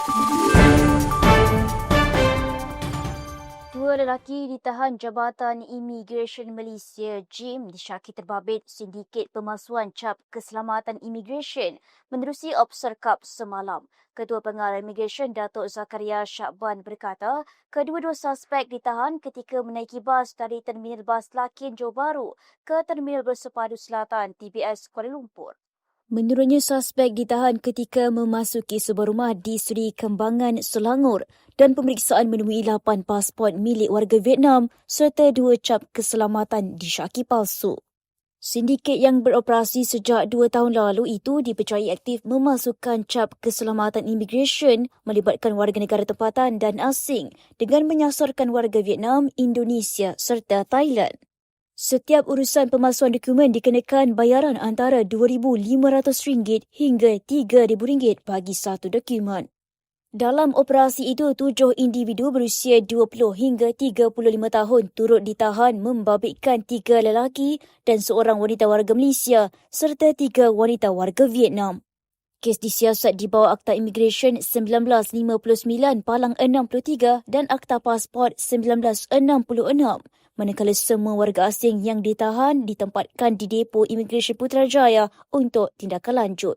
Dua lelaki ditahan Jabatan Imigresen Malaysia JIM disyaki terbabit sindiket pemalsuan cap keselamatan imigresen menerusi obserkap semalam. Ketua Pengarah Imigresen Datuk Zakaria Syakban berkata, kedua-dua suspek ditahan ketika menaiki bas dari Terminal Bas Lakin Johor Bahru ke Terminal Bersepadu Selatan TBS Kuala Lumpur. Menurutnya, suspek ditahan ketika memasuki sebuah rumah di Seri Kembangan, Selangor dan pemeriksaan menemui lapan pasport milik warga Vietnam serta dua cap keselamatan disyaki palsu. Sindiket yang beroperasi sejak dua tahun lalu itu dipercayai aktif memasukkan cap keselamatan imigresen melibatkan warga negara tempatan dan asing dengan menyasarkan warga Vietnam, Indonesia serta Thailand. Setiap urusan pemalsuan dokumen dikenakan bayaran antara RM2,500 hingga RM3,000 bagi satu dokumen. Dalam operasi itu, tujuh individu berusia 20 hingga 35 tahun turut ditahan membabitkan tiga lelaki dan seorang wanita warga Malaysia serta tiga wanita warga Vietnam. Kes disiasat di bawah Akta Imigresen 1959 Palang 63 dan Akta Pasport 1966 manakala semua warga asing yang ditahan ditempatkan di depo Imigresen Putrajaya untuk tindakan lanjut.